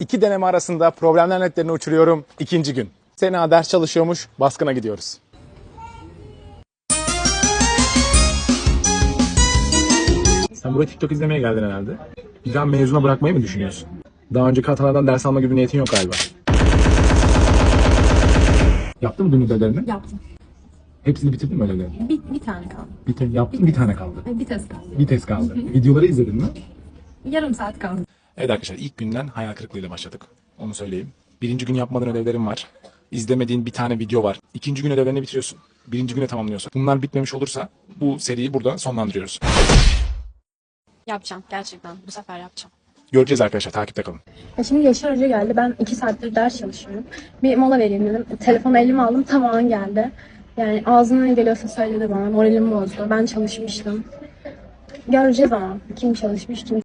İki deneme arasında problemler netlerini uçuruyorum. İkinci gün. Sena ders çalışıyormuş. Baskına gidiyoruz. Sen buraya TikTok izlemeye geldin herhalde. Bir daha mezuna bırakmayı mı düşünüyorsun? Daha önceki hatalardan ders alma gibi niyetin yok galiba. Yaptın mı dün ödevlerini? Yaptım. Hepsini bitirdin mi ödevlerini? Bir, bir tane kaldı. Bir te- yaptın bir tane kaldı. Bir test kaldı. Bir test kaldı. Videoları izledin mi? Yarım saat kaldı. Evet arkadaşlar ilk günden hayal kırıklığıyla başladık. Onu söyleyeyim. Birinci gün yapmadığın ödevlerin var. İzlemediğin bir tane video var. İkinci gün ödevlerini bitiriyorsun. Birinci güne tamamlıyorsun. Bunlar bitmemiş olursa bu seriyi burada sonlandırıyoruz. Yapacağım gerçekten. Bu sefer yapacağım. Göreceğiz arkadaşlar takipte kalın. Ya Şimdi Yaşar Hoca geldi. Ben iki saattir ders çalışıyorum. Bir mola vereyim dedim. Telefonu elime aldım. Tam o an geldi. Yani ağzına ne geliyorsa söyledi bana. Moralim bozdu. Ben çalışmıştım. Göreceğiz ama kim çalışmış kim